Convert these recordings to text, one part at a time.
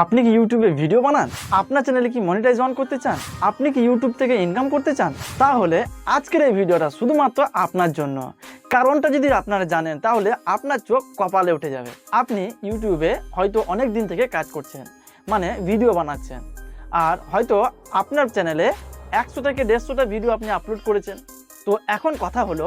আপনি কি ইউটিউবে ভিডিও বানান? আপনার চ্যানেলে কি মনিটাইজ অন করতে চান? আপনি কি ইউটিউব থেকে ইনকাম করতে চান? তাহলে আজকের এই ভিডিওটা শুধুমাত্র আপনার জন্য। কারণটা যদি আপনারা জানেন, তাহলে আপনার চোখ কপালে উঠে যাবে। আপনি ইউটিউবে হয়তো অনেক দিন থেকে কাজ করছেন মানে ভিডিও বানাচ্ছেন। আর হয়তো আপনার চ্যানেলে একশো থেকে দেড়শোটা ভিডিও আপনি আপলোড করেছেন। তো এখন কথা হলো,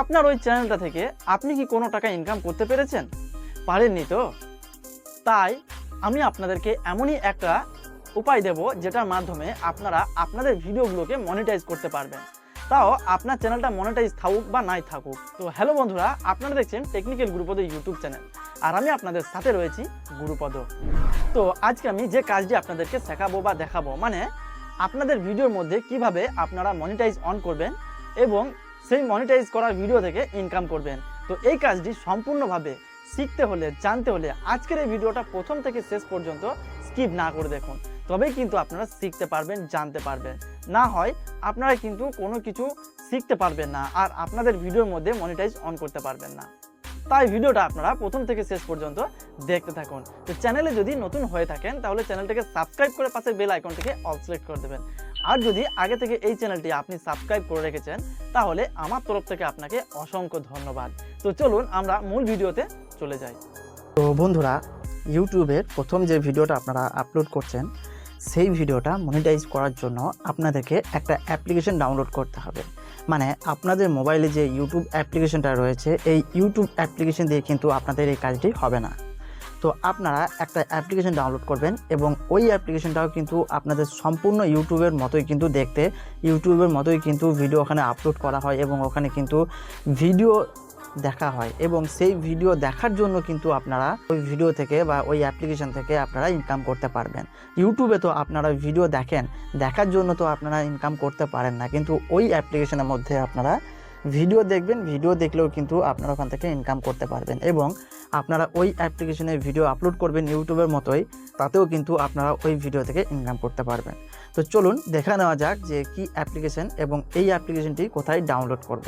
আপনার ওই চ্যানেলটা থেকে আপনি কি কোনো টাকা ইনকাম করতে পেরেছেন? পারেননি তো? তাই আমি আপনাদেরকে এমনই একটা উপায় দেব যেটার মাধ্যমে আপনারা আপনাদের ভিডিওগুলোকে মনিটাইজ করতে পারবেন। তাও আপনার চ্যানেলটা মনিটাইজ থাকুক বা নাই থাকুক। তো হ্যালো বন্ধুরা, আপনারা দেখছেন টেকনিক্যাল গুরুপদ ইউটিউব চ্যানেল আর আমি আপনাদের সাথে রয়েছি গুরুপদ তো আজকে আমি যে কাজটি আপনাদেরকে শেখাবো বা দেখাবো মানে আপনাদের ভিডিওর মধ্যে কীভাবে আপনারা মনিটাইজ অন করবেন এবং সেই মনিটাইজ করা ভিডিও থেকে ইনকাম করবেন। তো এই কাজটি সম্পূর্ণভাবে শিখতে হলে, জানতে হলে আজকের এই ভিডিওটা প্রথম থেকে শেষ পর্যন্ত স্কিপ না করে দেখুন। তবেই কিন্তু আপনারা শিখতে পারবেন, জানতে পারবেন। না হয় আপনারা কিন্তু কোনো কিছু শিখতে পারবেন না আর আপনাদের ভিডিওর মধ্যে মনিটাইজ অন করতে পারবেন না। তাই ভিডিওটা আপনারা প্রথম থেকে শেষ পর্যন্ত দেখতে থাকুন। তো চ্যানেলে যদি নতুন হয়ে থাকেন, তাহলে চ্যানেলটাকে সাবস্ক্রাইব করে পাশে বেল আইকনটিকে অল সিলেক্ট করে দেবেন। আর যদি আগে থেকে এই চ্যানেলটি আপনি সাবস্ক্রাইব করে রেখেছেন, তাহলে আমার তরফ থেকে আপনাকে অসংখ্য ধন্যবাদ। তো চলুন আমরা মূল ভিডিওতে চলে যাই তো বন্ধুরা ইউটিউবের প্রথম যে ভিডিওটা আপনারা আপলোড করছেন, সেই ভিডিওটা মনিটাইজ করার জন্য আপনাদেরকে একটা অ্যাপ্লিকেশন ডাউনলোড করতে হবে। মানে আপনাদের মোবাইলে যে ইউটিউব অ্যাপ্লিকেশনটা রয়েছে, এই ইউটিউব অ্যাপ্লিকেশন দিয়ে কিন্তু আপনাদের এই কাজটি হবে না। তো আপনারা একটা অ্যাপ্লিকেশন ডাউনলোড করবেন এবং ওই অ্যাপ্লিকেশনটাও কিন্তু আপনাদের সম্পূর্ণ ইউটিউবের মতোই কিন্তু দেখতে, ইউটিউবের মতোই কিন্তু ভিডিও ওখানে আপলোড করা হয় এবং ওখানে কিন্তু ভিডিও দেখা হয় এবং সেই ভিডিও দেখার জন্য কিন্তু আপনারা ওই ভিডিও থেকে বা ওই অ্যাপ্লিকেশন থেকে আপনারা ইনকাম করতে পারবেন। ইউটিউবে তো আপনারা ভিডিও দেখেন, দেখার জন্য তো আপনারা ইনকাম করতে পারেন না। কিন্তু ওই অ্যাপ্লিকেশনের মধ্যে আপনারা ভিডিও দেখবেন ভিডিও দেখলেও কিন্তু আপনারা ওখান থেকে ইনকাম করতে পারবেন এবং আপনারা ওই অ্যাপ্লিকেশনে ভিডিও আপলোড করবেন ইউটিউবের মতোই, তাতেও কিন্তু আপনারা ওই ভিডিও থেকে ইনকাম করতে পারবেন। তো চলুন, দেখা নেওয়া যাক যে কি অ্যাপ্লিকেশন এবং এই অ্যাপ্লিকেশনটি কোথায় ডাউনলোড করব।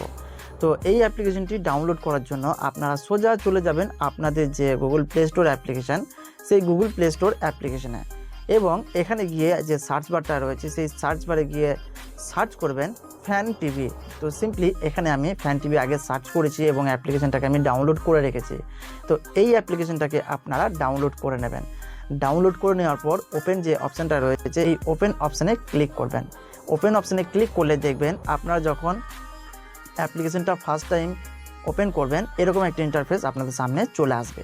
তো এই অ্যাপ্লিকেশনটি ডাউনলোড করার জন্য আপনারা সোজা চলে যাবেন আপনাদের যে গুগল প্লে স্টোর অ্যাপ্লিকেশান সেই গুগল প্লে স্টোর অ্যাপ্লিকেশানে এবং এখানে গিয়ে যে সার্চ বারটা রয়েছে, সেই সার্চ বারে গিয়ে সার্চ করবেন ফ্যান টিভি তো সিম্পলি এখানে আমি ফ্যান টিভি আগে সার্চ করেছি এবং অ্যাপ্লিকেশনটাকে আমি ডাউনলোড করে রেখেছি। তো এই অ্যাপ্লিকেশনটাকে আপনারা ডাউনলোড করে নেবেন। ডাউনলোড করে নেওয়ার পর ওপেন যে অপশানটা রয়েছে, এই ওপেন অপশানে ক্লিক করবেন। ওপেন অপশানে ক্লিক করলে দেখবেন আপনারা যখন অ্যাপ্লিকেশনটা ফার্স্ট টাইম ওপেন করবেন, এরকম একটা ইন্টারফেস আপনাদের সামনে চলে আসবে।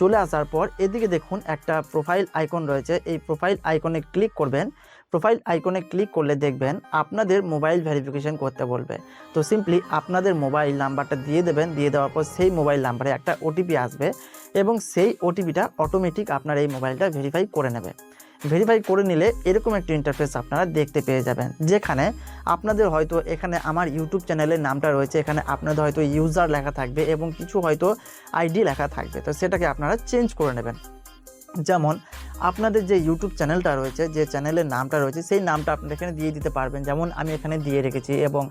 চলে আসার পর এদিকে দেখুন একটা প্রোফাইল আইকন রয়েছে, এই প্রোফাইল আইকনে ক্লিক করবেন। প্রোফাইল আইকনে ক্লিক করলে দেখবেন আপনাদের মোবাইল ভেরিফিকেশন করতে বলবে। তো সিম্পলি আপনাদের মোবাইল নাম্বারটা দিয়ে দেবেন, দিয়ে দেওয়ার পর সেই মোবাইল নাম্বারে একটা ওটিপি আসবে এবং সেই ওটিপিটা অটোমেটিক আপনার এই মোবাইলটা ভেরিফাই করে নেবে। ভেরিফাই করে নিলে এরকম একটি ইন্টারফেস আপনারা দেখতে পেয়ে যাবেন। যেখানে আপনাদের হয়তো এখানে আমার ইউটিউব চ্যানেলের নামটা রয়েছে, এখানে আপনাদের হয়তো ইউজার লেখা থাকবে এবং কিছু হয়তো আইডি লেখা থাকবে। তো সেটাকে আপনারা চেঞ্জ করে নেবেন। যেমন আপনাদের যে ইউটিউব চ্যানেলটা রয়েছে, যে চ্যানেলের নামটা রয়েছে, সেই নামটা আপনারা এখানে দিয়ে দিতে পারবেন। যেমন আমি এখানে দিয়ে রেখেছি এবং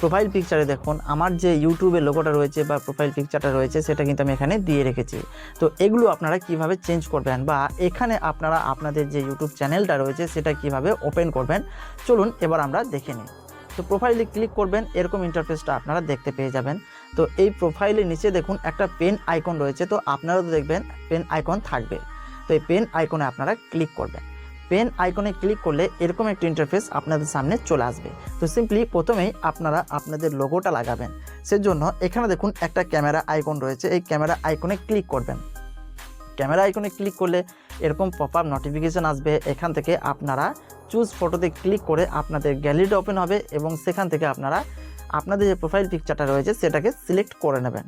প্রোফাইল পিকচারে দেখুন, আমার যে ইউটিউবের লোগোটা রয়েছে বা প্রোফাইল পিকচারটা রয়েছে, সেটা কিন্তু আমি এখানে দিয়ে রেখেছি। তো এগুলো আপনারা কীভাবে চেঞ্জ করবেন বা এখানে আপনারা আপনাদের যে ইউটিউব চ্যানেলটা রয়েছে, সেটা কীভাবে ওপেন করবেন, চলুন এবার আমরা দেখে নিই। তো প্রোফাইলে ক্লিক করবেন, এরকম ইন্টারফেসটা আপনারা দেখতে পেয়ে যাবেন। তো এই প্রোফাইলের নিচে দেখুন, একটা পেন আইকন রয়েছে। তো আপনারা তো দেখবেন পেন আইকন থাকবে। তো এই পেন আইকনে আপনারা ক্লিক করবেন। পেন আইকনে ক্লিক করলে এরকম একটা ইন্টারফেস আপনাদের সামনে চলে আসবে। তো সিম্পলি প্রথমেই আপনারা আপনাদের লোগোটা লাগাবেন। সেজন্য এখানে দেখুন একটা ক্যামেরা আইকন রয়েছে। এই ক্যামেরা আইকনে ক্লিক করবেন। ক্যামেরা আইকনে ক্লিক করলে এরকম পপ আপ নোটিফিকেশান আসবে। এখান থেকে আপনারা চুজ ফটোতে ক্লিক করে আপনাদের গ্যালারিটা ওপেন হবে এবং সেখান থেকে আপনারা আপনাদের যে প্রোফাইল পিকচারটা রয়েছে, সেটাকে সিলেক্ট করে নেবেন।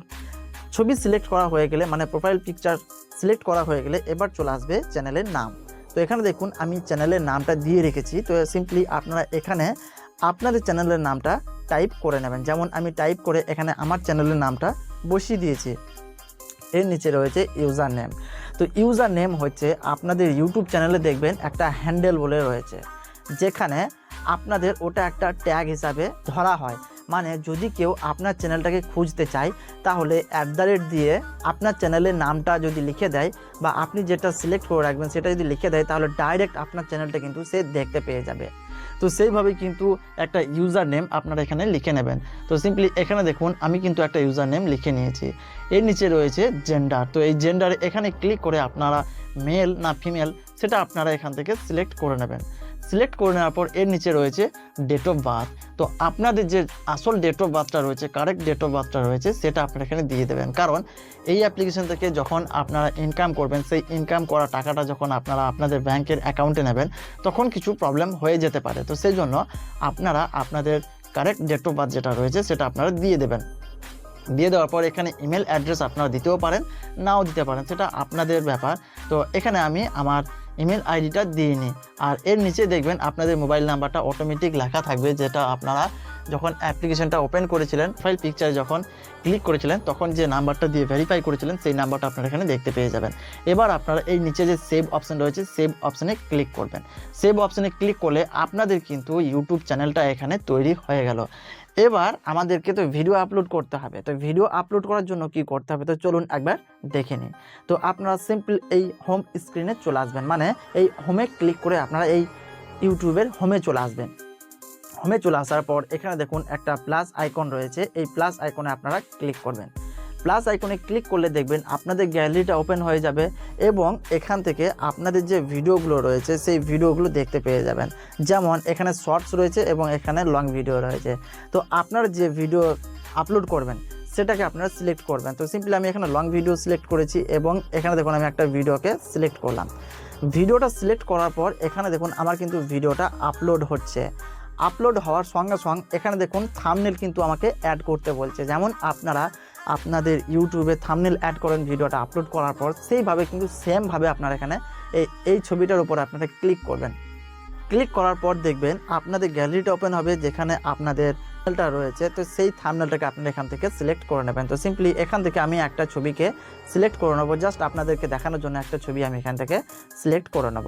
ছবি সিলেক্ট করা হয়ে গেলে মানে প্রোফাইল পিকচার সিলেক্ট করা হয়ে গেলে এবার চলে আসবে চ্যানেলের নাম। তো এখানে দেখুন, আমি চ্যানেলের নামটা দিয়ে রেখেছি। তো সিম্পলি আপনারা এখানে আপনাদের চ্যানেলের নামটা টাইপ করে নেবেন। যেমন আমি টাইপ করে এখানে আমার চ্যানেলের নামটা বসিয়ে দিয়েছি। এর নিচে রয়েছে ইউজার নেম তো ইউজার নেম হচ্ছে আপনাদের ইউটিউব চ্যানেলে দেখবেন একটা হ্যান্ডেল বলে রয়েছে। যেখানে আপনাদের ওটা একটা ট্যাগ হিসাবে ধরা হয়। মানে যদি কেউ আপনার চ্যানেলটাকে খুঁজতে চায়, তাহলে অ্যাট দ্য রেট দিয়ে আপনার চ্যানেলের নামটা যদি লিখে দেয় বা আপনি যেটা সিলেক্ট করে রাখবেন সেটা যদি লিখে দেয়, তাহলে ডাইরেক্ট আপনার চ্যানেলটা কিন্তু সে দেখতে পেয়ে যাবে। তো সেইভাবে কিন্তু একটা ইউজার নেম আপনারা এখানে লিখে নেবেন। তো সিম্পলি এখানে দেখুন, আমি কিন্তু একটা ইউজার নেম লিখে নিয়েছি। এর নিচে রয়েছে জেন্ডার তো এই জেন্ডারে এখানে ক্লিক করে আপনারা মেল না ফিমেল সেটা আপনারা এখান থেকে সিলেক্ট করে নেবেন। সিলেক্ট করে নেওয়ার পর এর নিচে রয়েছে ডেট অফ বার্থ তো আপনাদের যে আসল ডেট অফ বার্থটা রয়েছে কারেক্ট ডেট অফ বার্থটা রয়েছে, সেটা আপনারা এখানে দিয়ে দেবেন। কারণ এই অ্যাপ্লিকেশন থেকে যখন আপনারা ইনকাম করবেন, সেই ইনকাম করা টাকাটা যখন আপনারা আপনাদের ব্যাংকের অ্যাকাউন্টে নেবেন, তখন কিছু প্রবলেম হয়ে যেতে পারে। তো সেই জন্য আপনারা আপনাদের কারেক্ট ডেট অফ বার্থ যেটা রয়েছে, সেটা আপনারা দিয়ে দেবেন। দিয়ে দেওয়ার পর এখানে ইমেল অ্যাড্রেস আপনারা দিতেও পারেন, নাও দিতে পারেন, সেটা আপনাদের ব্যাপার। তো এখানে আমি আমার ইমেল আইডিটা দিয়ে নিই আর এর নিচে দেখবেন আপনাদের মোবাইল নাম্বারটা অটোমেটিক লেখা থাকবে, যেটা আপনারা যখন অ্যাপ্লিকেশনটা ওপেন করেছিলেন ফাইল পিকচারে যখন ক্লিক করেছিলেন, তখন যে নাম্বারটা দিয়ে ভেরিফাই করেছিলেন, সেই নাম্বারটা আপনারা এখানে দেখতে পেয়ে যাবেন। এবার আপনারা এই নিচে যে সেভ অপশন রয়েছে সেভ অপশনে ক্লিক করবেন। সেভ অপশনে ক্লিক করলে আপনাদের কিন্তু ইউটিউব চ্যানেলটা এখানে তৈরি হয়ে গেল। এবার আমাদেরকে তো ভিডিও আপলোড করতে হবে। তো ভিডিও আপলোড করার জন্য কি করতে হবে? তো চলুন একবার দেখে নিন তো আপনারা সিম্পল এই হোম স্ক্রিনে চলে আসবেন। মানে এই হোমে ক্লিক করে আপনারা এই ইউটিউবের হোমে চলে আসবেন। হোমে চলে আসার পর এখানে দেখুন একটা প্লাস আইকন রয়েছে। এই প্লাস আইকনে আপনারা ক্লিক করবেন। প্লাস আইকনে ক্লিক করলে দেখবেন আপনাদের গ্যালারিটা ওপেন হয়ে যাবে এবং এখান থেকে আপনাদের যে ভিডিওগুলো রয়েছে, সেই ভিডিওগুলো দেখতে পেয়ে যাবেন। যেমন এখানে শর্টস রয়েছে এবং এখানে লং ভিডিও রয়েছে। তো আপনার যে ভিডিও আপলোড করবেন, সেটাকে আপনারা সিলেক্ট করবেন। তো সিম্পলি আমি এখানে লং ভিডিও সিলেক্ট করেছি এবং এখানে দেখুন আমি একটা ভিডিওকে সিলেক্ট করলাম। ভিডিওটা সিলেক্ট করার পর এখানে দেখুন আমার কিন্তু ভিডিওটা আপলোড হচ্ছে। আপলোড হওয়ার সঙ্গে সঙ্গে এখানে দেখুন থামনেল কিন্তু আমাকে অ্যাড করতে বলছে। যেমন আপনারা আপনাদের ইউটিউবে থামনেল অ্যাড করেন, ভিডিওটা আপলোড করার পর সেইভাবে কিন্তু সেমভাবে আপনারা এখানে এই এই ছবিটার উপর আপনারা ক্লিক করবেন। ক্লিক করার পর দেখবেন আপনাদের গ্যালারিটা ওপেন হবে, যেখানে আপনাদের থামনেলটা রয়েছে। তো সেই থামনেলটাকে আপনারা এখান থেকে সিলেক্ট করে নেবেন। তো সিম্পলি এখান থেকে আমি একটা ছবিকে সিলেক্ট করে নেব। জাস্ট আপনাদেরকে দেখানোর জন্য একটা ছবি আমি এখান থেকে সিলেক্ট করে নেব।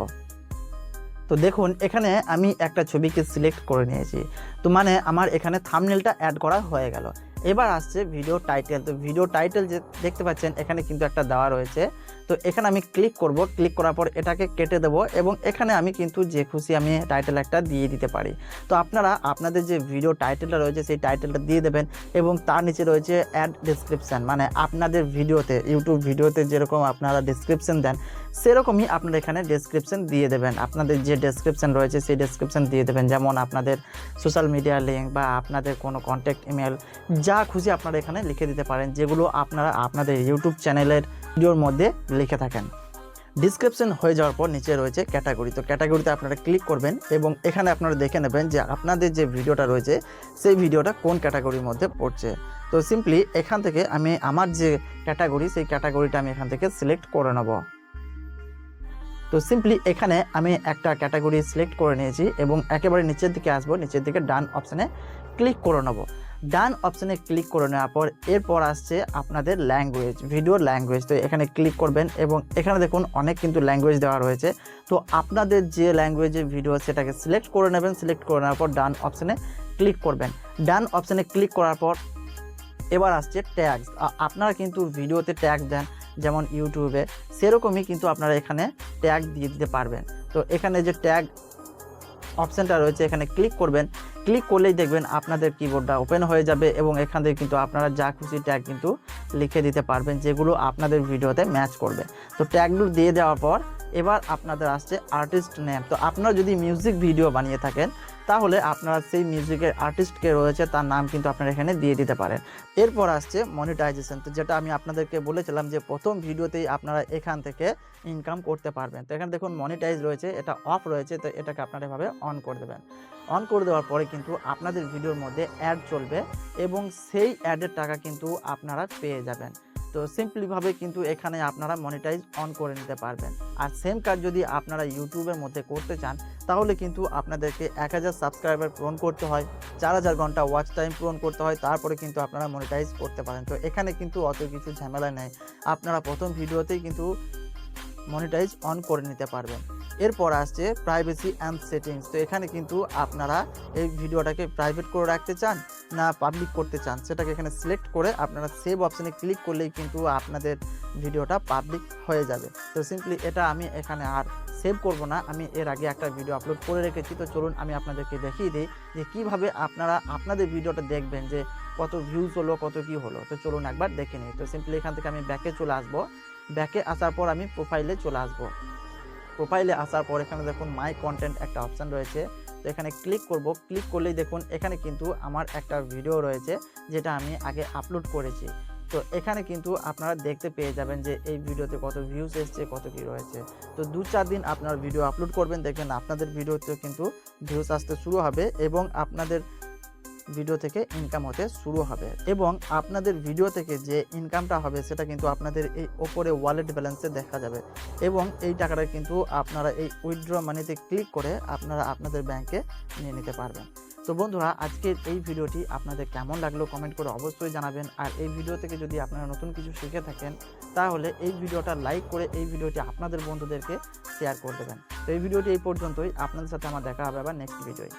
তো দেখুন, এখানে আমি একটা ছবিকে সিলেক্ট করে নিয়েছি। তো মানে আমার এখানে থামনেলটা অ্যাড করা হয়ে গেল। এবার আসছে ভিডিও টাইটেল তো ভিডিও টাইটেল যে দেখতে পাচ্ছেন, এখানে কিন্তু একটা দেওয়া রয়েছে। তো এখানে আমি ক্লিক করব। ক্লিক করার পর এটাকে কেটে দেব এবং এখানে আমি কিন্তু যে খুশি আমি টাইটেল একটা দিয়ে দিতে পারি। তো আপনারা আপনাদের যে ভিডিও টাইটেলটা রয়েছে, সেই টাইটেলটা দিয়ে দেবেন এবং তার নিচে রয়েছে অ্যাড ডিসক্রিপশান মানে আপনাদের ভিডিওতে ইউটিউব ভিডিওতে যেরকম আপনারা ডিসক্রিপশন দেন সেরকমই আপনারা এখানে ডেসক্রিপশন দিয়ে দেবেন। আপনাদের যে ডেসক্রিপশন রয়েছে, সেই ডেসক্রিপশন দিয়ে দেবেন। যেমন আপনাদের সোশ্যাল মিডিয়া লিঙ্ক বা আপনাদের কোনো কন্ট্যাক্ট ইমেল যা খুশি আপনারা এখানে লিখে দিতে পারেন, যেগুলো আপনারা আপনাদের ইউটিউব চ্যানেলের ভিডিওর মধ্যে লিখে থাকেন। ডিসক্রিপশন হয়ে যাওয়ার পর নিচে রয়েছে ক্যাটাগরি তো ক্যাটাগরিতে আপনারা ক্লিক করবেন এবং এখানে আপনারা দেখে নেবেন যে আপনাদের যে ভিডিওটা রয়েছে, সেই ভিডিওটা কোন ক্যাটাগরির মধ্যে পড়ছে। তো সিম্পলি এখান থেকে আমি আমার যে ক্যাটাগরি সেই ক্যাটাগরিটা আমি এখান থেকে সিলেক্ট করে নেব। তো সিম্পলি এখানে আমি একটা ক্যাটাগরি সিলেক্ট করে নিয়েছি এবং একেবারে নিচের দিকে আসব, নিচের দিকে ডান অপশানে ক্লিক করে নেব। ডান অপশানে ক্লিক করে নেওয়ার পর এরপর আসছে আপনাদের ল্যাঙ্গুয়েজ ভিডিও ল্যাঙ্গুয়েজ তো এখানে ক্লিক করবেন এবং এখানে দেখুন অনেক কিন্তু ল্যাঙ্গুয়েজ দেওয়া রয়েছে। তো আপনাদের যে ল্যাঙ্গুয়েজের ভিডিও সেটাকে সিলেক্ট করে নেবেন সিলেক্ট করে নেওয়ার পর ডান অপশানে ক্লিক করবেন। ডান অপশানে ক্লিক করার পর এবার আসছে ট্যাগস আপনারা কিন্তু ভিডিওতে ট্যাগ দেন যেমন ইউটিউবে সেরকমই কিন্তু আপনারা এখানে ট্যাগ দিয়ে দিতে পারবেন। তো এখানে যে ট্যাগ অপশানটা রয়েছে, এখানে ক্লিক করবেন। ক্লিক করলেই দেখবেন আপনাদের কিবোর্ডটা ওপেন হয়ে যাবে এবং এখান থেকে কিন্তু আপনারা যা খুশি ট্যাগ কিন্তু লিখে দিতে পারবেন, যেগুলো আপনাদের ভিডিওতে ম্যাচ করবে। তো ট্যাগগুলো দিয়ে দেওয়ার পর এবার আপনাদের আসছে আর্টিস্ট নেম তো আপনারা যদি মিউজিক ভিডিও বানিয়ে থাকেন, তাহলে আপনারা সেই মিউজিকের আর্টিস্টকে রয়েছে, তার নাম কিন্তু আপনারা এখানে দিয়ে দিতে পারেন। এরপর আসছে মনিটাইজেশন তো যেটা আমি আপনাদেরকে বলেছিলাম যে প্রথম ভিডিওতেই আপনারা এখান থেকে ইনকাম করতে পারবেন। তো এখানে দেখুন মনিটাইজ রয়েছে, এটা অফ রয়েছে, তো এটাকে আপনারা এভাবে অন করে দেবেন। অন করে দেওয়ার পরে কিন্তু আপনাদের ভিডিওর মধ্যে অ্যাড চলবে এবং সেই অ্যাডের টাকা কিন্তু আপনারা পেয়ে যাবেন। তো সিম্পলিভাবে কিন্তু এখানে আপনারা মনিটাইজ অন করে নিতে পারবেন। আর সেম কাজ যদি আপনারা ইউটিউবের মধ্যে করতে চান, তাহলে কিন্তু আপনাদেরকে এক হাজার সাবস্ক্রাইবার পূরণ করতে হয়, চার হাজার ঘণ্টা ওয়াচ টাইম পূরণ করতে হয়, তারপরে কিন্তু আপনারা মনিটাইজ করতে পারেন। তো এখানে কিন্তু অত কিছু ঝামেলা নেই, আপনারা প্রথম ভিডিওতেই কিন্তু মনিটাইজ অন করে নিতে পারবেন। এরপর আসছে প্রাইভেসি অ্যান্ড সেটিংস তো এখানে কিন্তু আপনারা এই ভিডিওটাকে প্রাইভেট করে রাখতে চান না পাবলিক করতে চান, সেটাকে এখানে সিলেক্ট করে আপনারা সেভ অপশানে ক্লিক করলেই কিন্তু আপনাদের ভিডিওটা পাবলিক হয়ে যাবে। তো সিম্পলি এটা আমি এখানে আর সেভ করব না, আমি এর আগে একটা ভিডিও আপলোড করে রেখেছি। তো চলুন আমি আপনাদেরকে দেখিয়ে দিই যে কীভাবে আপনারা আপনাদের ভিডিওটা দেখবেন যে কত ভিউজ হলো, কত কি হলো। তো চলুন একবার দেখে নিই। তো সিম্পলি এখান থেকে আমি ব্যাকে চলে আসব। ব্যাকে আসার পর আমি প্রোফাইলে চলে আসব। প্রোফাইলে আসার পর এখানে দেখুন মাই কন্টেন্ট একটা অপশান রয়েছে। তো এখানে ক্লিক করব। ক্লিক করলেই দেখুন, এখানে কিন্তু আমার একটা ভিডিও রয়েছে, যেটা আমি আগে আপলোড করেছি। তো এখানে কিন্তু আপনারা দেখতে পেয়ে যাবেন যে এই ভিডিওতে কত ভিউজ এসছে, কত কি রয়েছে। তো দু চার দিন আপনার ভিডিও আপলোড করবেন। দেখবেন আপনাদের ভিডিওতেও কিন্তু ভিউজ আসতে শুরু হবে এবং আপনাদের ভিডিও থেকে ইনকাম হতে শুরু হবে। এবং আপনাদের ভিডিও থেকে যে ইনকামটা হবে, সেটা কিন্তু আপনাদের এই ওপরে ওয়ালেট ব্যালেন্সে দেখা যাবে। এবং এই টাকাটা কিন্তু আপনারা এই উইথড্র মানিতে ক্লিক করে আপনারা আপনাদের ব্যাংকে নিয়ে নিতে পারবেন। তো বন্ধুরা, আজকের এই ভিডিওটি আপনাদের কেমন লাগল কমেন্ট করে অবশ্যই জানাবেন। আর এই ভিডিও থেকে যদি আপনারা নতুন কিছু শিখে থাকেন, তাহলে এই ভিডিওটা লাইক করে এই ভিডিওটি আপনাদের বন্ধুদেরকে শেয়ার করে দেবেন। তো এই ভিডিওটি এই পর্যন্তই। আপনাদের সাথে আমার দেখা হবে আবার নেক্সট ভিডিওয়